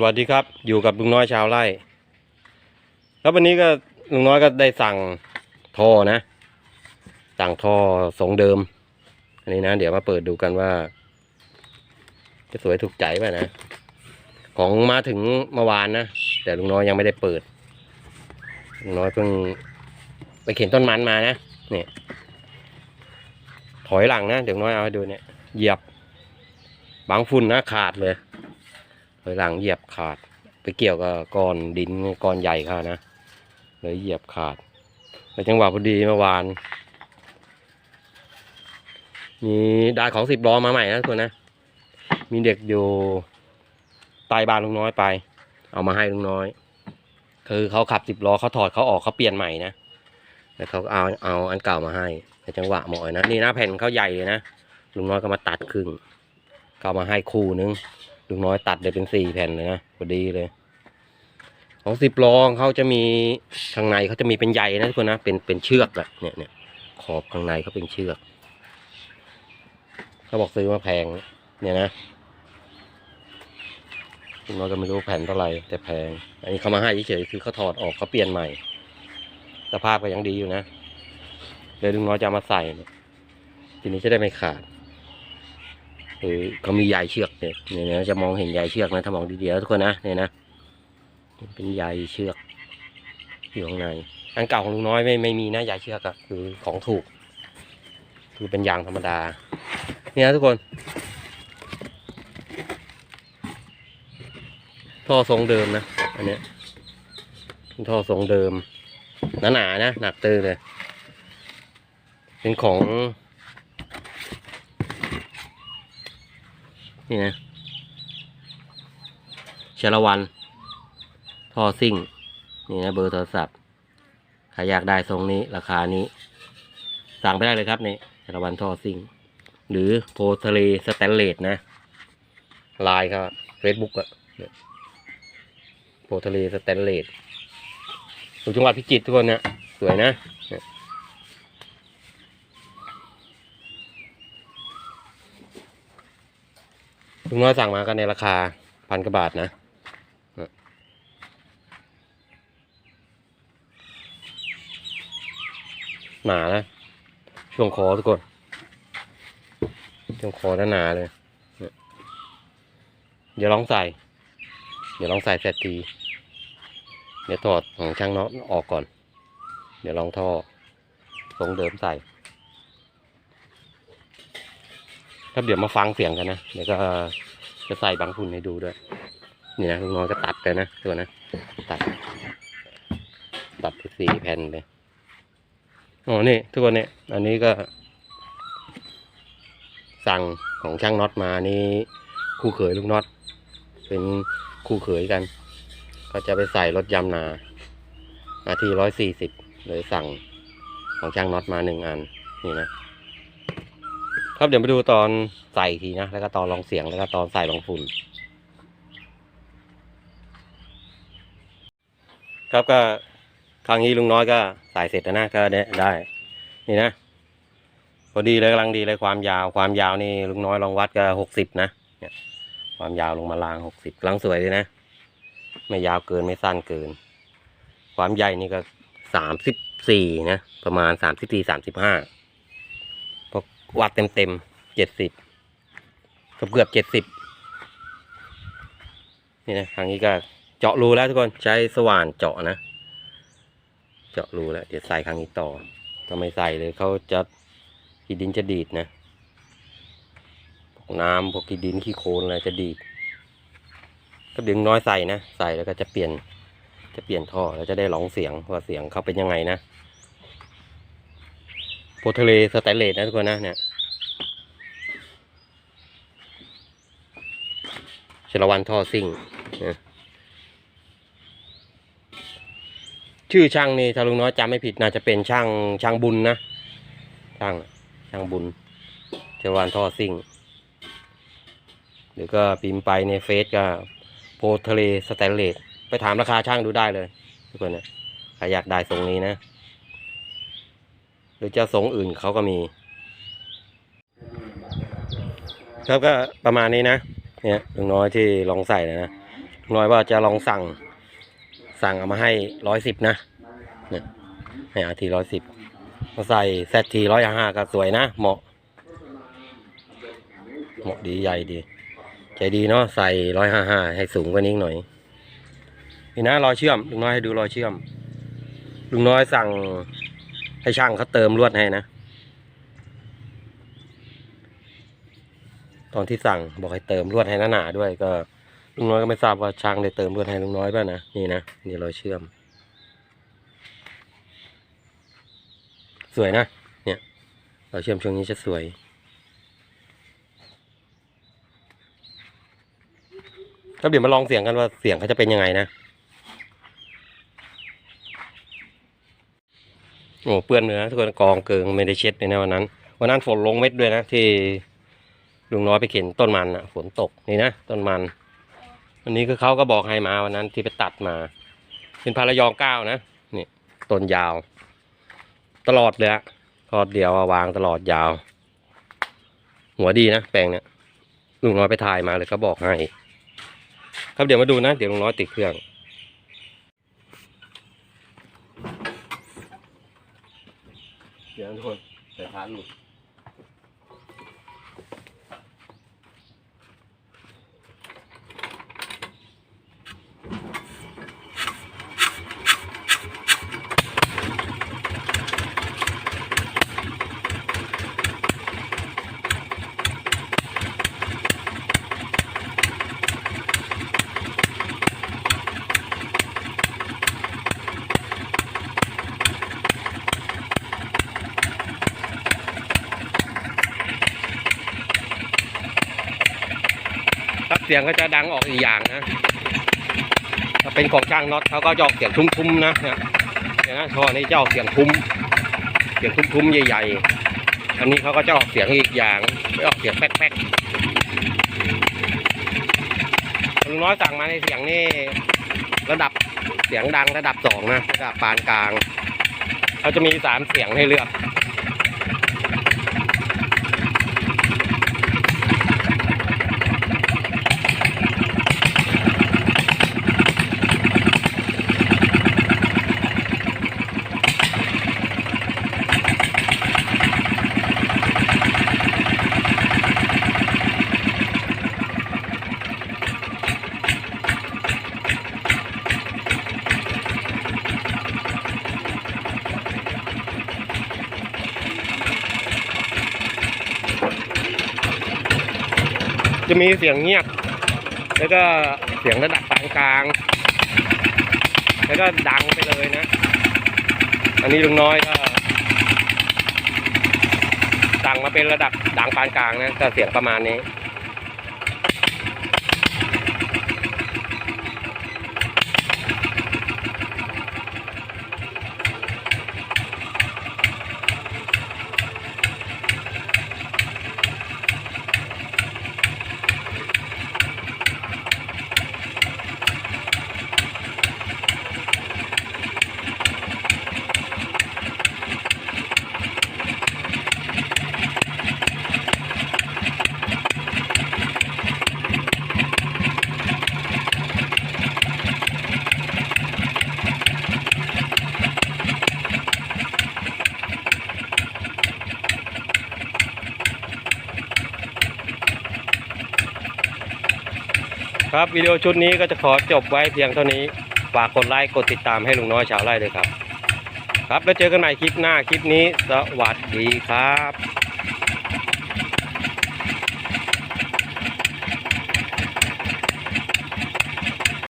สวัสดีครับ อยู่กับลุงน้อยชาวไร่ แล้ววันนี้ก็ลุงน้อยก็ได้สั่งท่อนะ สั่งท่อทรงเดิม อันนี้นะ เดี๋ยวมาเปิดดูกันว่า จะสวยถูกใจป่ะนะ ของมาถึงเมื่อวานนะ แต่ลุงน้อยยังไม่ได้เปิด ลุงน้อยเพิ่งไปเข็นต้นมันมานะเนี่ยถอยหลังนะ เดี๋ยวน้อยเอาให้ดูเนี่ย เหยียบบางฝุ่นนะขาดเลย อยหลังเหยียบขาด ไปเกี่ยวกับก้อนดินก้อนใหญ่เขานะเลยเหยียบขาดแต่จังหวะพอดีเมื่อวานมีได้ของสิบล้อมาใหม่นะทุกคนนะ มีเด็กอยู่ใต้บ้านลุงน้อยไป เอามาให้ลุงน้อย คือเขาขับสิบล้อเขาถอดเขาออกเขาเปลี่ยนใหม่นะแล้วเขาเอาเอาอันเก่ามาให้ในจังหวะเหมาะนะนี่นะแผ่นเขาใหญ่เลยนะลุงน้อยก็มาตัดครึ่งก็เอามาให้คู่นึง ลุงน้อยตัดได้เป็นสี่แผ่นเลยนะพอดีเลย ของสิบล้อเขาจะมีข้างในเขาจะมีเป็นใยนะทุกคนนะเป็นเป็นเชือกอะเนี่ยเนี่ยขอบข้างในเขาเป็นเชือกเขาบอกซื้อมาแพงเนี่ยนะลุงน้อยก็ไม่รู้แผ่นเท่าไหร่แต่แพง อันนี้เขามาให้เฉยๆคือเขาถอดออกเขาเปลี่ยนใหม่สภาพก็ยังดีอยู่นะเดี๋ยวลุงน้อยจะมาใส่ ทีนี้จะได้ไม่ขาด คือเขามีใยเชือกเนี่ยเนี่ยจะมองเห็นใยเชือกนะถ้ามองดีๆแล้วทุกคนนะเนี่ยนะเป็นใยเชือกอยู่ข้างในอันเก่าของลุงน้อยไม่ไม่มีนะใยเชือกอะคือของถูก คือเป็นยางธรรมดา เนี่ยทุกคนท่อทรงเดิมนะอันเนี้ยท่อทรงเดิมหนาๆนะหนักเตอเลย เป็นของ นี่นะชลวันท่อซิ่ง นี่นะเบอร์โทรศัพท์ ใครอยากได้ทรงนี้ราคานี้ สั่งไปได้เลยครับนี่ชลวันท่อซิ่ง หรือโพทะเลสแตนเลสนะไลน์ครับเฟซบุ๊กอะโพทะเลสแตนเลสอยู่จังหวัดพิจิตรทุกคนนะสวยนะเนี่ย ลุงน้อยสั่งมากันในราคาพันกว่าบาทนะหนานะช่วงคอทุกคนช่วงคอหนาๆเลยเนี่ยเดี๋ยวลองใส่ เดี๋ยวลองใส่เสร็จทีเดี๋ยวถอดของช่างน็อตออกก่อน เดี๋ยวลองท่อทรงเดิมใส่ ครับเดี๋ยวมาฟังเสียงกันนะเดี๋ยวก็จะใส่บางทุนให้ดูด้วย นี่นะลุงน้อยก็ตัดเลยนะตัวนะตัด ตัดสี่แผ่นเลยอ๋อนี่ทุกคนเนี่ยอันนี้ก็ สั่งของช่างน็อตมานี่คู่เขยลูกน็อต เป็นคู่เขยกัน ก็จะไปใส่รถยำนานาทีร้อยสี่สิบเลยสั่งของช่างน็อตมาหนึ่งอันนี่นะ ครับเดี๋ยวมาดูตอนใส่ทีนะ แล้วก็ตอนลองเสียงแล้วก็ตอนใส่ลองฝุ่น ครับก็ครั้งนี้ลุงน้อยก็ใส่เสร็จแล้วนะก็ได้ได้ นี่นะพอดีเลยกำลังดีเลยความยาวความยาวนี่ลุงน้อยลองวัดก็หกสิบนะเนี่ยความยาวลงมาลางหกสิบกำลังสวยเลยนะ ไม่ยาวเกินไม่สั้นเกิน ความใหญ่นี่ก็สามสิบสี่นะ ประมาณสามสิบสี่สามสิบห้า วัดเต็มเต็มเจ็ดสิบเกือบเกือบเจ็ดสิบนี่นะครั้งนี้ก็เจาะรูแล้วทุกคนใช้สว่านเจาะนะ เจาะรูแล้ว เดี๋ยวใส่ครั้งนี้ต่อถ้าไม่ใส่เลยเขาจะขี้ดินจะดีดนะพวกน้ำพวกขี้ดินขี้โคลนอะไรจะดีดก็ดึงน้อยใส่นะ ใส่แล้วก็จะเปลี่ยนจะเปลี่ยนท่อแล้วจะได้ร้องเสียงว่าเสียงเขาเป็นยังไงนะ ทะเลสแตนเลสนะทุกคนนะเนี่ยชลวันท่อซิ่งนะชื่อช่างนี่ถ้าลุงน้อยจำไม่ผิดน่าจะเป็นช่างช่างบุญนะ ช่างช่างบุญชลวันท่อซิ่งหรือก็พิมพ์ไปในเฟซก็โพทะเลสแตนเลสไปถามราคาช่างดูได้เลยทุกคนนะใครอยากได้ทรงนี้นะ หรือจะทรงอื่นเขาก็มี ครับก็ประมาณนี้นะ เนี่ยลุงน้อยที่ลองใส่นะนะน้อยว่าจะลองสั่ง สั่งเอามาให้ร้อยสิบนะเนี่ยให้อาทีร้อยสิบมาใส่แซทีร้อยห้าก็สวยนะ เหมาะ เหมาะดีใหญ่ดีใจดีเนาะใส่ร้อยห้าห้าให้สูงกว่านี้หน่อยนี่นะรอยเชื่อมลุงน้อยให้ดูรอยเชื่อมลุงน้อยสั่ง ให้ช่างเขาเติมลวดให้นะ ตอนที่สั่งบอกให้เติมลวดให้หนาๆด้วยก็ลุงน้อยก็ไม่ทราบว่าช่างได้เติมลวดให้ลุงน้อยป่ะนะนี่นะนี่รอยเชื่อม สวยนะเนี่ยรอยเชื่อมช่วงนี้จะสวยก็เดี๋ยวมาลองเสียงกันว่าเสียงเขาจะเป็นยังไงนะ โอ้เปื้อนเนื้อทุกคนกองเกิงไม่ได้เช็ดเลยนะวันนั้น วันนั้นฝนลงเม็ดด้วยนะที่ลุงน้อยไปเข็นต้นมันอะ ฝนตกนี่นะต้นมันวันนี้คือเขาก็บอกให้มาวันนั้นที่ไปตัดมา เป็นพาระยองเก้านะนี่ต้นยาว ตลอดเลยอะทอดเดียววางตลอดยาว หัวดีนะแปลงเนี่ยลุงน้อยไปถ่ายมาเลยเขาบอกให้ ครับเดี๋ยวมาดูนะ เดี๋ยวลุงน้อยติดเครื่อง เดี๋ยว ทุกคนสายพานหลุด ครับเสียงก็จะดังออกอีกอย่างนะถ้าเป็นของช่างน็อตเขาก็จะออกเสียงทุ้มๆนะเนี่ยนไหมท่อนี้จะออกเสียงทุ้ม เสียงทุ้มๆใหญ่ๆ อันนี้เขาก็จะออกเสียงอีกอย่างไม่ออกเสียงแป๊กๆลุงน้อยสั่งมาในเสียงนี่ระดับเสียงดังระดับสองนะระดับปานกลางเขาจะมีสามเสียงให้เลือก จะมีเสียงเงียบ แล้วก็เสียงระดับกลางกลางแล้วก็ดังไปเลยนะ อันนี้ลุงน้อยก็สั่งมาเป็นระดับดังปานกลางนะก็เสียงประมาณนี้ ครับวิดีโอชุดนี้ก็จะขอจบไว้เพียงเท่านี้ฝากกดไลค์กดติดตามให้ลุงน้อยชาวไร่เลยครับ ครับแล้วเจอกันใหม่คลิปหน้าคลิปนี้สวัสดีครับ